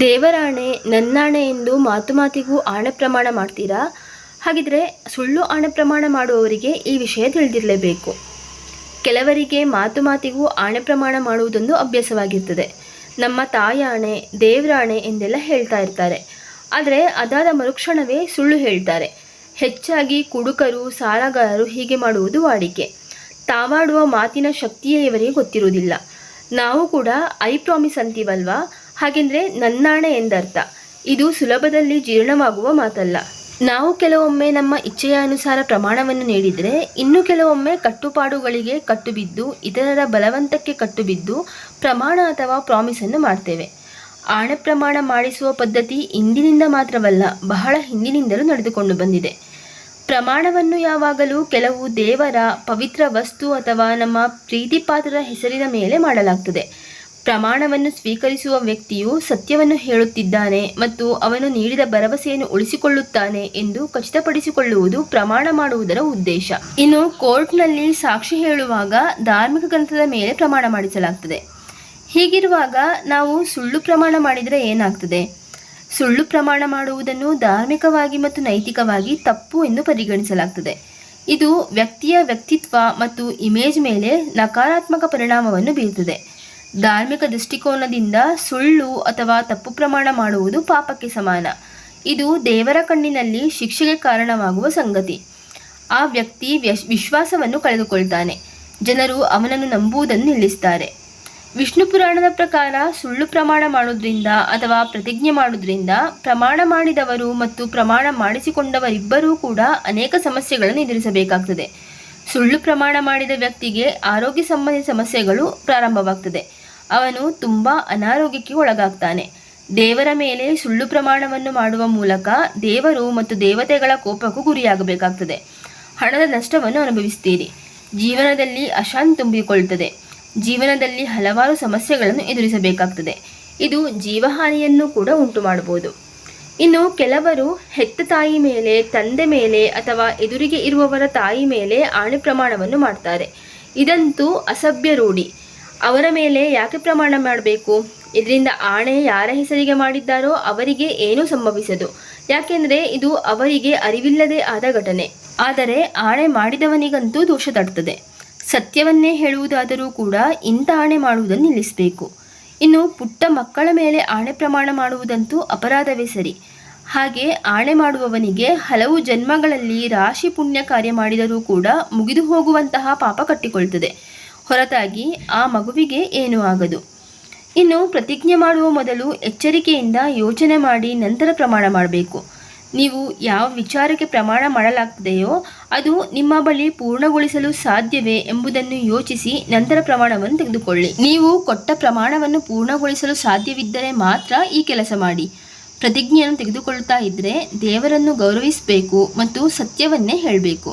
ದೇವರಾಣೆ, ನನ್ನಾಣೆ ಎಂದು ಮಾತು ಮಾತಿಗೂ ಆಣೆ ಪ್ರಮಾಣ ಮಾಡ್ತೀರಾ? ಹಾಗಿದ್ರೆ ಸುಳ್ಳು ಆಣೆ ಪ್ರಮಾಣ ಮಾಡುವವರಿಗೆ ಈ ವಿಷಯ ತಿಳಿದಿರಲೇಬೇಕು. ಕೆಲವರಿಗೆ ಮಾತು ಮಾತಿಗೂ ಆಣೆ ಪ್ರಮಾಣ ಮಾಡುವುದೊಂದು ಅಭ್ಯಾಸವಾಗಿರ್ತದೆ. ನಮ್ಮ ತಾಯಾಣೆ, ದೇವರಾಣೆ ಎಂದೆಲ್ಲ ಹೇಳ್ತಾ ಇರ್ತಾರೆ. ಆದರೆ ಅದಾದ ಮರುಕ್ಷಣವೇ ಸುಳ್ಳು ಹೇಳ್ತಾರೆ. ಹೆಚ್ಚಾಗಿ ಕುಡುಕರು, ಸಾಲಗಾರರು ಹೀಗೆ ಮಾಡುವುದು ವಾಡಿಕೆ. ತಾವಾಡುವ ಮಾತಿನ ಶಕ್ತಿಯೇ ಇವರಿಗೆ ಗೊತ್ತಿರುವುದಿಲ್ಲ. ನಾವು ಕೂಡ ಐ ಪ್ರಾಮಿಸ್ ಅಂತೀವಲ್ವಾ? ಹಾಗೆಂದ್ರೆ ನನ್ನಾಣೆ ಎಂದರ್ಥ. ಇದು ಸುಲಭದಲ್ಲಿ ಜೀರ್ಣವಾಗುವ ಮಾತಲ್ಲ. ನಾವು ಕೆಲವೊಮ್ಮೆ ನಮ್ಮ ಇಚ್ಛೆಯ ಅನುಸಾರ ಪ್ರಮಾಣವನ್ನು ನೀಡಿದರೆ, ಇನ್ನು ಕೆಲವೊಮ್ಮೆ ಕಟ್ಟುಪಾಡುಗಳಿಗೆ ಕಟ್ಟುಬಿದ್ದು, ಇತರರ ಬಲವಂತಕ್ಕೆ ಕಟ್ಟುಬಿದ್ದು ಪ್ರಮಾಣ ಅಥವಾ ಪ್ರಾಮಿಸನ್ನು ಮಾಡ್ತೇವೆ. ಆಣೆ ಪ್ರಮಾಣ ಮಾಡಿಸುವ ಪದ್ಧತಿ ಇಂದಿನಿಂದ ಮಾತ್ರವಲ್ಲ, ಬಹಳ ಹಿಂದಿನಿಂದಲೂ ನಡೆದುಕೊಂಡು ಬಂದಿದೆ. ಪ್ರಮಾಣವನ್ನು ಯಾವಾಗಲೂ ಕೆಲವು ದೇವರ ಪವಿತ್ರ ವಸ್ತು ಅಥವಾ ನಮ್ಮ ಪ್ರೀತಿಪಾತ್ರರ ಹೆಸರಿನ ಮೇಲೆ ಮಾಡಲಾಗ್ತದೆ. ಪ್ರಮಾಣವನ್ನು ಸ್ವೀಕರಿಸುವ ವ್ಯಕ್ತಿಯು ಸತ್ಯವನ್ನು ಹೇಳುತ್ತಿದ್ದಾನೆ ಮತ್ತು ಅವನು ನೀಡಿದ ಭರವಸೆಯನ್ನು ಉಳಿಸಿಕೊಳ್ಳುತ್ತಾನೆ ಎಂದು ಖಚಿತಪಡಿಸಿಕೊಳ್ಳುವುದು ಪ್ರಮಾಣ ಮಾಡುವುದರ ಉದ್ದೇಶ. ಇನ್ನು ಕೋರ್ಟ್ನಲ್ಲಿ ಸಾಕ್ಷಿ ಹೇಳುವಾಗ ಧಾರ್ಮಿಕ ಗ್ರಂಥದ ಮೇಲೆ ಪ್ರಮಾಣ ಮಾಡಿಸಲಾಗ್ತದೆ. ಹೀಗಿರುವಾಗ ನಾವು ಸುಳ್ಳು ಪ್ರಮಾಣ ಮಾಡಿದರೆ ಏನಾಗ್ತದೆ? ಸುಳ್ಳು ಪ್ರಮಾಣ ಮಾಡುವುದನ್ನು ಧಾರ್ಮಿಕವಾಗಿ ಮತ್ತು ನೈತಿಕವಾಗಿ ತಪ್ಪು ಎಂದು ಪರಿಗಣಿಸಲಾಗ್ತದೆ. ಇದು ವ್ಯಕ್ತಿಯ ವ್ಯಕ್ತಿತ್ವ ಮತ್ತು ಇಮೇಜ್ ಮೇಲೆ ನಕಾರಾತ್ಮಕ ಪರಿಣಾಮವನ್ನು ಬೀರುತ್ತದೆ ಧಾರ್ಮಿಕ ದೃಷ್ಟಿಕೋನದಿಂದ ಸುಳ್ಳು ಅಥವಾ ತಪ್ಪು ಪ್ರಮಾಣ ಮಾಡುವುದು ಪಾಪಕ್ಕೆ ಸಮಾನ. ಇದು ದೇವರ ಕಣ್ಣಿನಲ್ಲಿ ಶಿಕ್ಷೆಗೆ ಕಾರಣವಾಗುವ ಸಂಗತಿ. ಆ ವ್ಯಕ್ತಿ ವಿಶ್ವಾಸವನ್ನು ಕಳೆದುಕೊಳ್ತಾನೆ. ಜನರು ಅವನನ್ನು ನಂಬುವುದನ್ನು ನಿಲ್ಲಿಸ್ತಾರೆ. ವಿಷ್ಣು ಪುರಾಣದ ಪ್ರಕಾರ ಸುಳ್ಳು ಪ್ರಮಾಣ ಮಾಡೋದ್ರಿಂದ ಅಥವಾ ಪ್ರತಿಜ್ಞೆ ಮಾಡೋದ್ರಿಂದ ಪ್ರಮಾಣ ಮಾಡಿದವರು ಮತ್ತು ಪ್ರಮಾಣ ಮಾಡಿಸಿಕೊಂಡವರಿಬ್ಬರೂ ಕೂಡ ಅನೇಕ ಸಮಸ್ಯೆಗಳನ್ನು ಎದುರಿಸಬೇಕಾಗ್ತದೆ. ಸುಳ್ಳು ಪ್ರಮಾಣ ಮಾಡಿದ ವ್ಯಕ್ತಿಗೆ ಆರೋಗ್ಯ ಸಂಬಂಧಿ ಸಮಸ್ಯೆಗಳು ಪ್ರಾರಂಭವಾಗ್ತದೆ. ಅವನು ತುಂಬ ಅನಾರೋಗ್ಯಕ್ಕೆ ಒಳಗಾಗ್ತಾನೆ. ದೇವರ ಮೇಲೆ ಸುಳ್ಳು ಪ್ರಮಾಣವನ್ನು ಮಾಡುವ ಮೂಲಕ ದೇವರು ಮತ್ತು ದೇವತೆಗಳ ಕೋಪಕ್ಕೂ ಗುರಿಯಾಗಬೇಕಾಗ್ತದೆ. ಹಣದ ನಷ್ಟವನ್ನು ಅನುಭವಿಸ್ತೀರಿ. ಜೀವನದಲ್ಲಿ ಅಶಾಂತಿ ತುಂಬಿಕೊಳ್ಳುತ್ತದೆ. ಜೀವನದಲ್ಲಿ ಹಲವಾರು ಸಮಸ್ಯೆಗಳನ್ನು ಎದುರಿಸಬೇಕಾಗ್ತದೆ. ಇದು ಜೀವಹಾನಿಯನ್ನು ಕೂಡ ಉಂಟು ಮಾಡಬಹುದು ಇನ್ನು ಕೆಲವರು ಹೆತ್ತ ತಾಯಿ ಮೇಲೆ, ತಂದೆ ಮೇಲೆ ಅಥವಾ ಎದುರಿಗೆ ಇರುವವರ ತಾಯಿ ಮೇಲೆ ಆಣೆ ಪ್ರಮಾಣವನ್ನು ಮಾಡ್ತಾರೆ. ಇದಂತೂ ಅಸಭ್ಯ ರೂಢಿ. ಅವರ ಮೇಲೆ ಯಾಕೆ ಪ್ರಮಾಣ ಮಾಡಬೇಕು? ಇದರಿಂದ ಆಣೆ ಯಾರ ಹೆಸರಿಗೆ ಮಾಡಿದ್ದಾರೋ ಅವರಿಗೆ ಏನೂ ಸಂಭವಿಸದು. ಯಾಕೆಂದರೆ ಇದು ಅವರಿಗೆ ಅರಿವಿಲ್ಲದೆ ಆದ ಘಟನೆ. ಆದರೆ ಆಣೆ ಮಾಡಿದವನಿಗಂತೂ ದೋಷ ತಡ್ತದೆ. ಸತ್ಯವನ್ನೇ ಹೇಳುವುದಾದರೂ ಕೂಡ ಇಂಥ ಆಣೆ ಮಾಡುವುದನ್ನು ನಿಲ್ಲಿಸಬೇಕು. ಇನ್ನು ಪುಟ್ಟ ಮಕ್ಕಳ ಮೇಲೆ ಆಣೆ ಪ್ರಮಾಣ ಮಾಡುವುದಂತೂ ಅಪರಾಧವೇ ಸರಿ. ಹಾಗೆ ಆಣೆ ಮಾಡುವವನಿಗೆ ಹಲವು ಜನ್ಮಗಳಲ್ಲಿ ರಾಶಿ ಪುಣ್ಯ ಕಾರ್ಯ ಮಾಡಿದರೂ ಕೂಡ ಮುಗಿದು ಹೋಗುವಂತಹ ಪಾಪ ಕಟ್ಟಿಕೊಳ್ತದೆ. ಹೊರತಾಗಿ ಆ ಮಗುವಿಗೆ ಏನೂ ಆಗದು. ಇನ್ನು ಪ್ರತಿಜ್ಞೆ ಮಾಡುವ ಮೊದಲು ಎಚ್ಚರಿಕೆಯಿಂದ ಯೋಚನೆ ಮಾಡಿ ನಂತರ ಪ್ರಮಾಣ ಮಾಡಬೇಕು. ನೀವು ಯಾವ ವಿಚಾರಕ್ಕೆ ಪ್ರಮಾಣ ಮಾಡಲಾಗ್ತದೆಯೋ ಅದು ನಿಮ್ಮ ಬಳಿ ಪೂರ್ಣಗೊಳಿಸಲು ಸಾಧ್ಯವೇ ಎಂಬುದನ್ನು ಯೋಚಿಸಿ ನಂತರ ಪ್ರಮಾಣವನ್ನು ತೆಗೆದುಕೊಳ್ಳಿ. ನೀವು ಕೊಟ್ಟ ಪ್ರಮಾಣವನ್ನು ಪೂರ್ಣಗೊಳಿಸಲು ಸಾಧ್ಯವಿದ್ದರೆ ಮಾತ್ರ ಈ ಕೆಲಸ ಮಾಡಿ. ಪ್ರತಿಜ್ಞೆಯನ್ನು ತೆಗೆದುಕೊಳ್ತಾ ಇದ್ದರೆ ದೇವರನ್ನು ಗೌರವಿಸಬೇಕು ಮತ್ತು ಸತ್ಯವನ್ನೇ ಹೇಳಬೇಕು.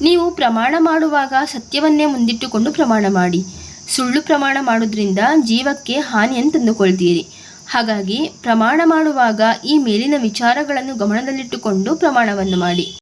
ನೀವು ಪ್ರಮಾಣ ಮಾಡುವಾಗ ಸತ್ಯವನ್ನೇ ಮುಂದಿಟ್ಟುಕೊಂಡು ಪ್ರಮಾಣ ಮಾಡಿ. ಸುಳ್ಳು ಪ್ರಮಾಣ ಮಾಡೋದ್ರಿಂದ ಜೀವಕ್ಕೆ ಹಾನಿಯನ್ನು ತಂದುಕೊಳ್ತೀರಿ ಹಾಗಾಗಿ ಪ್ರಮಾಣ ಮಾಡುವಾಗ ಈ ಮೇಲಿನ ವಿಚಾರಗಳನ್ನು ಗಮನದಲ್ಲಿಟ್ಟುಕೊಂಡು ಪ್ರಮಾಣವನ್ನು ಮಾಡಿ.